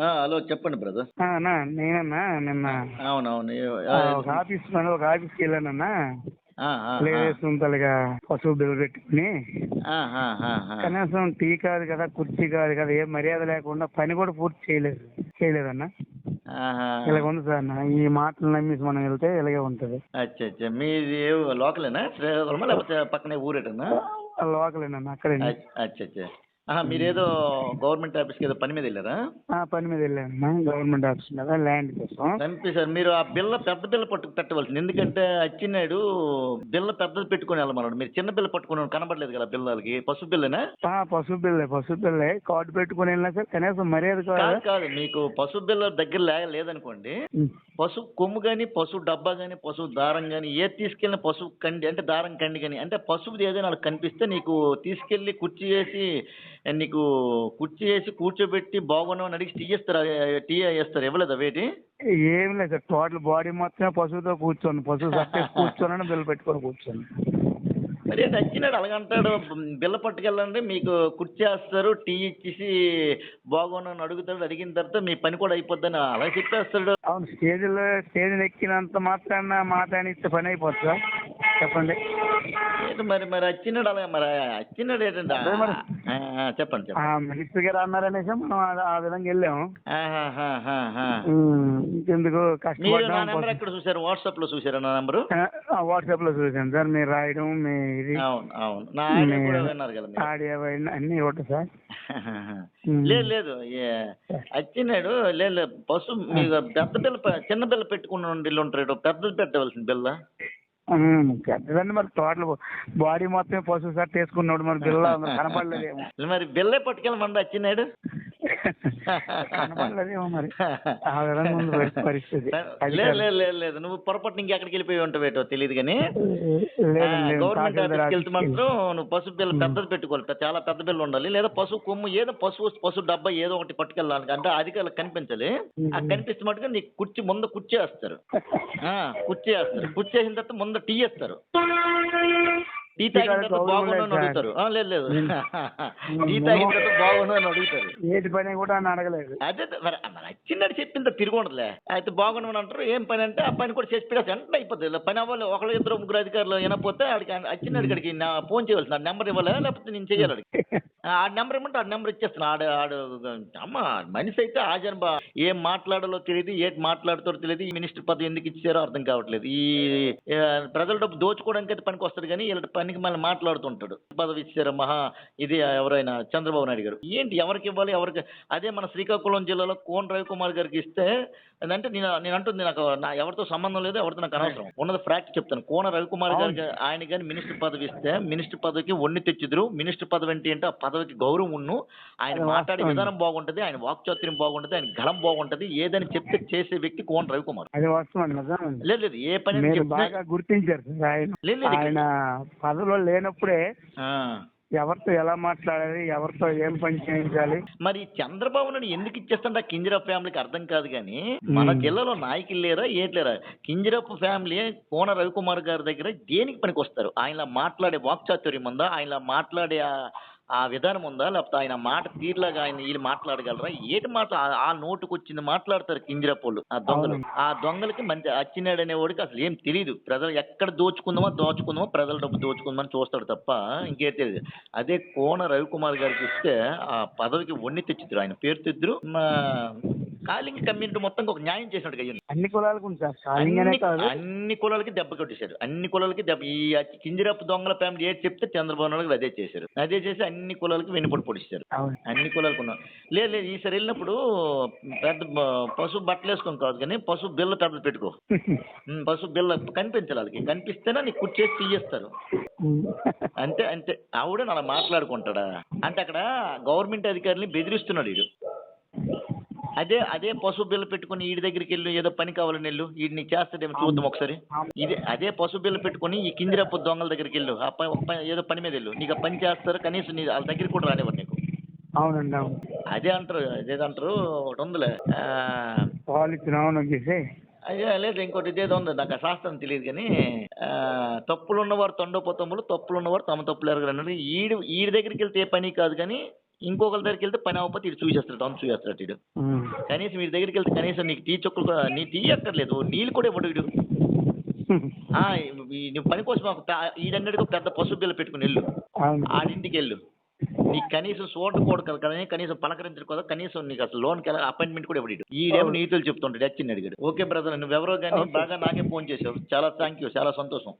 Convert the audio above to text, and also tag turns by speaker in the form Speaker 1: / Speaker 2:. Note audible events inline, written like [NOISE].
Speaker 1: ఆ, హలో చెప్పండి బ్రదర్.
Speaker 2: అన్నా నేనన్నా నిన్న
Speaker 1: అవునవును
Speaker 2: ఒక ఆఫీస్ పని ఒక ఆఫీస్కి వెళ్ళానన్నా.
Speaker 1: ఆ, ఆ,
Speaker 2: లేడీస్ ఉంతలుగా పశువు బిల్లు పెట్టుకుని.
Speaker 1: ఆ, ఆ, ఆ, ఆ.
Speaker 2: కనీసం టీ కాదు కదా కుర్చీ కాదు కదా ఏ మర్యాద లేకుండా పని కూడా పూర్తి చేయలేదు చేయలేదన్నా. ఇలాగ ఉంది సార్ అన్న ఈ మాటలు నమ్మేసి మనం వెళ్తే ఇలాగే ఉంటుంది.
Speaker 1: అచ్చా అచ్చా. మీది లోకలేనా? శ్రీకాకుళమా లేకపోతే పక్కనే ఊరేటనా?
Speaker 2: లోకలేనన్నా అక్కడే.
Speaker 1: అచ్చా అచ్చా. మీరేదో గవర్నమెంట్ ఆఫీస్కి ఏదో పని మీద వెళ్ళారా?
Speaker 2: ఆ, పని మీద వెళ్ళానన్నా గవర్నమెంట్ ఆఫీస్ మీద ల్యాండ్ కోసం.
Speaker 1: కనిపిస్తారు మీరు ఆ బిల్ల పెద్ద బిల్ల పట్టు పెట్టవలసింది. ఎందుకంటే అచ్చినాడు బిల్ల పెద్దది పెట్టుకొని వెళ్ళమన్నాడు. మీరు చిన్న బిల్ల పట్టుకుని కనబడలేదు కదా బిల్లలకి. పసుపు బిల్లనా?
Speaker 2: ఆ, పశువు బిల్లే పశువు బిల్లే. కార్డు పెట్టుకుని వెళ్ళినా సార్ కనీసం మర్యాద
Speaker 1: కాదు. మీకు పసుపు బిల్ల దగ్గర లేదనుకోండి పశువు కొమ్ము కానీ పశువు డబ్బా కానీ పశువు దారం కానీ ఏది తీసుకెళ్ళిన పశువు కండి అంటే దారం కండి కానీ అంటే పశువుది ఏదైనా వాళ్ళకి కనిపిస్తే నీకు తీసుకెళ్ళి కుర్చీ వేసి నీకు కుర్చీ వేసి కూర్చోబెట్టి బాగున్నామని అడిగి టీ ఇస్తారు టీ వేస్తారు. ఇవ్వలేదా వేటి?
Speaker 2: ఏం లేదు సార్ టోటల్ బాడీ మొత్తం పశువుతో కూర్చోను. పశువు సట్టేసి [LAUGHS] కూర్చోనని బిల్లు పెట్టుకొని కూర్చోను.
Speaker 1: మరి నచ్చినాడు అలాగంటాడు. బిల్ల పట్టుకెళ్ళండి మీకు కుర్చీ వేస్తారు టీ ఇచ్చేసి బాగున్నాను అడుగుతాడు అడిగిన తర్వాత మీ పని కూడా అయిపోద్దని అలా చెప్పేస్తాడు.
Speaker 2: అవును స్టేజ్లో స్టేజ్ ఎక్కినంత మాత్రాన మాట్లాడిస్తే పని అయిపోతుందా చెప్పండి.
Speaker 1: మరి మరి వచ్చినాడు అలాగే మరి వచ్చినాడు ఏంటంటే చెప్పండి చెప్పండి.
Speaker 2: మినిస్టర్ గారు అన్నారనేసి మనం ఆ- విధంగా వెళ్ళాము.
Speaker 1: నా
Speaker 2: కష్టపడ్డాం
Speaker 1: ఎక్కడ చూసారు వాట్సాప్లో చూసారా నా నెంబరు?
Speaker 2: వాట్సాప్లో చూసాను సార్. మీరు రాయడం మీ ఇది.
Speaker 1: అవును అవును. నా విన్నారు కదా
Speaker 2: ఆడియో అన్నీ ఒకటి సార్. [LAUGHS]
Speaker 1: లేదు లేదు. వచ్చినాడు లేదు పశు మీకు పెద్ద బిల్ల చిన్న బిల్ల పెట్టుకుని ఉండి ఉంటాడు పెద్దది పెట్టవలసిన బిల్ల?
Speaker 2: పెద్దదండి మరి టోటల్ బాడీ మొత్తం పశువు షర్ట్ వేసుకున్నాడు మరి బిల్ల [LAUGHS] కనపడలేదేమో.
Speaker 1: మరి బిల్లే పట్టుకెళ్ళమండి వచ్చినాడు
Speaker 2: కనపడలేదేమో మరి. ఆ విధంగా ఉంది పరి- పరిస్థితి. అది
Speaker 1: లేదు
Speaker 2: కాదు.
Speaker 1: లేదు లేదు లేదు. నువ్వు పొరపాటు ఇంకెక్కడికి వెళ్ళిపోయి ఉంటావేటో తెలియదు కానీ గవర్నమెంట్ ఆఫీస్కి వెళ్తే మాత్రం నువ్వు పసుపు బిల్ల పెద్దది పెట్టుకోవాలి. చాలా పెద్ద బిల్ల ఉండాలి. లేదా పసుపు కొమ్ము ఏదో పసుపు పసుపు డబ్బా ఏదో ఒకటి పట్టుకెళ్ళాలి. అంటే అది వాళ్ళకి కనిపించాలి ఆ కనిపిస్తే మటుకు నీకు కుర్చీ ముందు కుర్చీ వేస్తారు. ఆ, కుర్చీ వేస్తారు. కుర్చీ వేసిన తర్వాత ముందు టీ వేస్తారు. టీ తాగిన తర్వాత బాగుండు అని అడుగుతారు. ఆ, లేదు లేదు. [LAUGHS] టీ తాగిన తర్వాత బాగుండు అని అడుగుతారు.
Speaker 2: ఏది పని కూడా అడగలేదు.
Speaker 1: అదే మరి మరి వచ్చిందని చెప్పింది తిరిగి ఉండదులే. అయితే బాగుండమని అంటారు. ఏం పని అంటే ఆ పని కూడా చేసి పెట్టేసి వెంటనే అయిపోతుంది ఇలా పని అవ్వాలి. ఒకళ్ళు ఇద్దరు ముగ్గురు అధికారులు వినకపోతే ఆడికి వచ్చిన అడిగికి నా ఫోన్ చేయవలసింది నెంబర్ ఇవ్వాలి లేకపోతే నేను చేయాలి ఆడికి. [LAUGHS] ఆ నెంబర్ ఇవ్వమంటే ఆ నెంబర్ ఇచ్చేస్తాను. ఆడు ఆడు అమ్మ మనిషి అయితే ఆజన్ బా. ఏం మాట్లాడాలో తెలియదు ఏం మాట్లాడుతారో తెలియదు ఈ మినిస్టర్ పదవి ఎందుకు ఇచ్చారో అర్థం కావట్లేదు. ఈ ప్రజల డబ్బు దోచుకోవడానికి అయితే పనికి వస్తాడు కానీ వీళ్ళ పనికి మళ్ళీ మాట్లాడుతుంటాడు. పదవి ఇచ్చారు మహా ఇది ఎవరైనా చంద్రబాబు నాయుడు గారు. ఏంటి ఎవరికి ఇవ్వాలి ఎవరికి? అదే మన శ్రీకాకుళం జిల్లాలో కోన్ రవికుమార్ గారికి ఇస్తే అంటే నేను నేను అంటుంది నాకు నా ఎవరితో సంబంధం లేదు ఎవరితో నాకు అనవసరం. ఉన్నది ఫ్రాక్ట్ చెప్తాను. కోన రవికుమార్ గారికి ఆయన కానీ మినిస్టర్ పదవి ఇస్తే మినిస్టర్ పదవికి ఒన్ని తెచ్చిదురు మినిస్టర్ పదవి అంటే ఏంటో ఆ పదవికి గౌరవం ఉన్ను. ఆయన మాట్లాడే. విధానం బాగుంటది ఆయన వాక్చాతుర్యం బాగుంటది ఆయన గళం బాగుంటది ఏదని చెప్తే చేసే వ్యక్తి కోన రవికుమార్.
Speaker 2: అది
Speaker 1: లేదు లేదు ఏ పని
Speaker 2: బాగా గుర్తించారు ఆయన. పదవిలో లేనప్పుడే. ఎవరితో ఎలా మాట్లాడాలి ఎవరితో ఏం పని చేయించాలి?
Speaker 1: మరి చంద్రబాబు నాయుడు ఎందుకు ఇచ్చేస్తుంటే ఆ కింజరాపు ఫ్యామిలీకి అర్థం కాదు కానీ మన జిల్లాలో నాయకులు లేరా ఏట్లేరా కింజరాపు ఫ్యామిలీ కోన రవికుమార్ గారి దగ్గర దేనికి పనికి వస్తారు ఆయన మాట్లాడే వాక్చాతుర్యం ఉందా? ఆయన మాట్లాడే ఆ- విధానం ఉందా? లేకపోతే ఆయన మాట తీరులాగా ఆయన వీళ్ళు మాట్లాడగలరా? ఏటి మాట ఆ- నోటుకు వచ్చింది మాట్లాడతారు కింజరాపోళ్ళు ఆ దొంగలు. ఆ దొంగలకి మంచి అచ్చినాడు అనేవాడికి అసలు ఏం తెలియదు ప్రజలు ఎక్కడ దోచుకుందామో దోచుకుందామో ప్రజల డబ్బు దోచుకుందామని చూస్తాడు తప్ప ఇంకేం తెలియదు అదే కోన రవికుమార్ గారికి ఇస్తే ఆ పదవికి వన్ని తెచ్చిద్దరు. ఆయన పేరు తెద్దరు. కాలింగ్ కమ్యూనిటీ మొత్తం ఒక న్యాయం చేసినట్టుగా అయ్యింది.
Speaker 2: అన్ని కులాలకు ఉంది సార్. కాలింగనే
Speaker 1: అన్ని
Speaker 2: కాదు.
Speaker 1: అన్ని కులాలకి దెబ్బ కొట్టేశారు. అన్ని కులాలకి దెబ్బ ఈ కింజరాపు దొంగల ఫ్యామిలీ ఏది చెప్తే చంద్రబాబు నాయుడు అదే చేశారు. అదే చేసి అన్ని కులాలకి వెనుపడి పొడిచారు. అన్ని కులాలకు లేదు లేదు ఈసారి వెళ్ళినప్పుడు పెద్ద పశువు బట్టలు వేసుకొని కాదు కానీ పశువు బిల్ల పెద్దలు పెట్టుకో. [LAUGHS] పశువు బిల్ల కనిపించాలి వాళ్ళకి. కనిపిస్తేనే నీకు కుర్చేసి తీయేస్తారు. అంతే అంతే ఆవిడ అలా మాట్లాడుకుంటాడా? అంటే అక్కడ గవర్నమెంట్ అధికారులని బెదిరిస్తున్నాడు వీడు. అదే అదే పశువు బిల్ల పెట్టుకుని వీడి దగ్గరికి వెళ్ళు ఏదో పని కావాలని వెళ్ళు వీడి నీకు చేస్తాడేమో చూద్దాం ఒకసారి. ఇదే అదే పశువు బిల్ల పెట్టుకుని ఈ కిందిరప్పు దొంగల దగ్గరికి వెళ్ళు. ఆ పని- ఏదో పని మీద వెళ్ళు. నీకు ఆ పని చేస్తారు కనీసం నీ వాళ్ళ దగ్గరికి కూడా రానివ్వరు నీకు.
Speaker 2: అవునండి అవును.
Speaker 1: అదే అంటారు అదేదంటారు ఒకటి ఉందిలే.
Speaker 2: అవును వచ్చేసి
Speaker 1: అయ్యా లేదు ఇంకోటి ఇదేదో ఉంది నాకు ఆ శాస్త్రం తెలియదు కానీ తప్పులు ఉన్నవారు తొండపోతమ్ములు తప్పులు ఉన్నవారు తమ తప్పులు ఎరగరు ఈడు ఈడి దగ్గరికి వెళ్తే పని కాదు కానీ ఇంకొకరి దగ్గరికి వెళ్తే పని అవ్వకపోతే ఇటు చూసేస్తాడు అవును చూసేస్తాడు
Speaker 2: ఉమ్.
Speaker 1: కనీసం వీడి దగ్గరికి వెళ్తే కనీసం నీకు టీ చుక్కలు కూడా నీ టీ అక్కర్లేదు నీళ్ళు కూడా ఇవ్వడు వీడు. [LAUGHS] నువ్వు పని కోసం ఒక ఈడన్నడికి ఒక పెద్ద పసుపు బిల్ల పెట్టుకుని వెళ్ళు. ఆడింటికి వెళ్ళు. నీకు కనీసం చూడకూడదు కదా కానీ కనీసం పలకరించకూడదు కనీసం నీకు అసలు లోన్కి వెళ్ళి అపాయింట్మెంట్ కూడా ఇవ్వడు ఈడేమో నీతులు చెప్తుంటాడు వచ్చింది అడిగాడు. ఓకే బ్రదర్ నువ్వెవరో కానీ బాగా నాకే ఫోన్ చేసావు. చాలా థ్యాంక్ యూ చాలా సంతోషం.